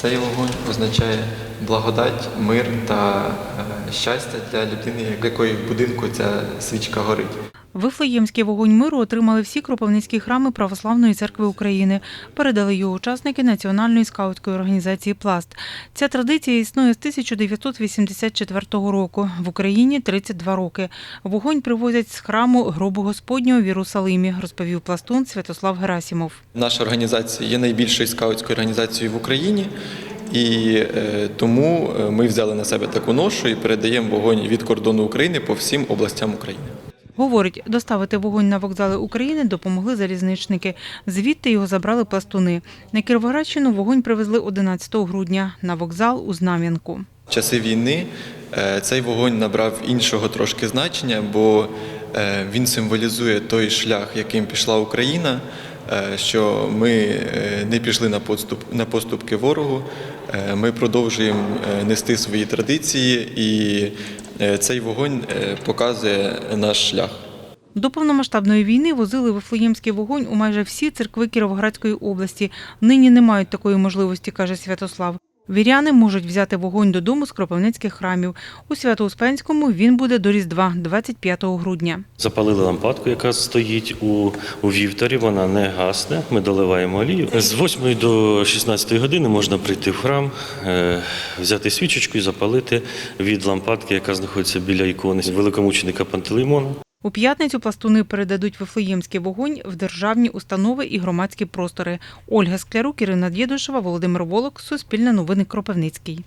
Цей вогонь означає благодать, мир та е, щастя для людини, в якої в будинку ця свічка горить. Вифлеємський вогонь миру отримали всі кропивницькі храми Православної церкви України. Передали його учасники Національної скаутської організації Пласт. Ця традиція існує з 1984 року. В Україні 32 роки. Вогонь привозять з храму Гробу Господнього в Єрусалимі, розповів пластун Святослав Герасімов. Наша організація є найбільшою скаутською організацією в Україні, і е, тому е, ми взяли на себе таку ношу і передаємо вогонь від кордону України по всім областям України. Говорить, доставити вогонь на вокзали України допомогли залізничники. Звідти його забрали пластуни. На Кіровоградщину вогонь привезли 11 грудня на вокзал у Знам'янку. Часи війни е, цей вогонь набрав іншого трошки значення, бо е, він символізує той шлях, яким пішла Україна, е, що ми не пішли на поступ на поступки ворогу. Ми продовжуємо нести свої традиції, і цей вогонь е, показує наш шлях. До повномасштабної війни возили Вифлеємський вогонь у майже всі церкви Кіровоградської області. Нині не мають такої можливості, каже Святослав. Віряни можуть взяти вогонь додому з кропивницьких храмів. У Свято-Успенському він буде до Різдва, 25 грудня. Запалили лампадку, яка стоїть у, у вівторі, вона не гасне. Ми доливаємо олію. З 8 до 16 години можна прийти в храм, е, взяти свічечку і запалити від лампадки, яка знаходиться біля ікони великомученика Пантелеймона. У п'ятницю пластуни передадуть Вифлеємський вогонь в державні установи і громадські простори. Ольга Склярук, Ірина Дєдушева, Володимир Волок, Суспільне новини Кропивницький.